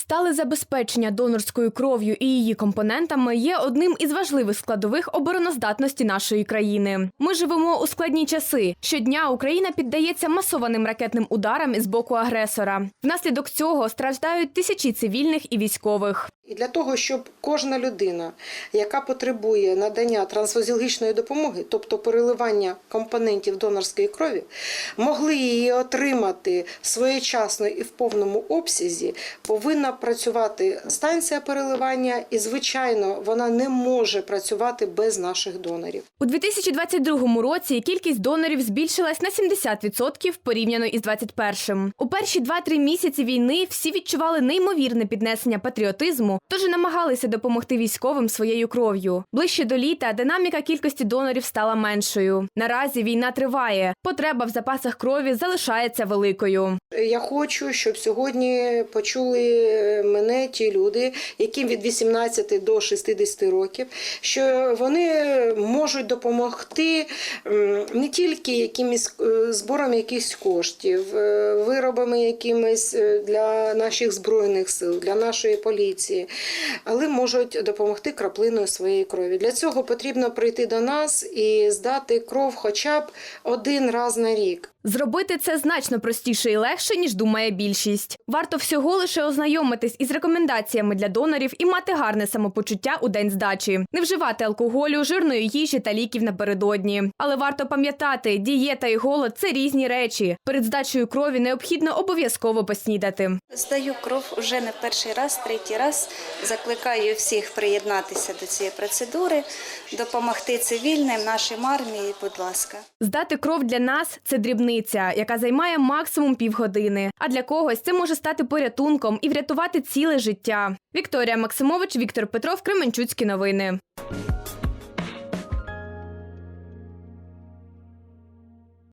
Стале забезпечення донорською кров'ю і її компонентами є одним із важливих складових обороноздатності нашої країни. Ми живемо у складні часи. Щодня Україна піддається масованим ракетним ударам із боку агресора. Внаслідок цього страждають тисячі цивільних і військових. І для того, щоб кожна людина, яка потребує надання трансфузіологічної допомоги, тобто переливання компонентів донорської крові, могли її отримати своєчасно і в повному обсязі, повинна працювати станція переливання, і, звичайно, вона не може працювати без наших донорів. У 2022 році кількість донорів збільшилась на 70% порівняно із 2021. У перші 2-3 місяці війни всі відчували неймовірне піднесення патріотизму, тож намагалися допомогти військовим своєю кров'ю. Ближче до літа динаміка кількості донорів стала меншою. Наразі війна триває. Потреба в запасах крові залишається великою. Я хочу, щоб сьогодні почули мене ті люди, яким від 18 до 60 років, що вони можуть допомогти не тільки якимись е, збором якихось коштів, е, виробами якимись е, для наших збройних сил, для нашої поліції, але можуть допомогти краплиною своєї крові. Для цього потрібно прийти до нас і здати кров хоча б один раз на рік. Зробити це значно простіше і легше, ніж думає більшість. Варто всього лише ознайомитись із рекомендаціями для донорів і мати гарне самопочуття у день здачі, не вживати алкоголю, жирної їжі та ліків напередодні. Але варто пам'ятати, дієта і голод це різні речі. Перед здачею крові необхідно обов'язково поснідати. Здаю кров уже не перший раз, третій раз. Закликаю всіх приєднатися до цієї процедури, допомогти цивільним, нашим армії, будь ласка. Здати кров для нас це дрібниця, яка займає максимум півгодини. А для когось це може стати порятунком і врятувати ціле життя. Вікторія Максимович, Віктор Петров, Кременчуцькі новини.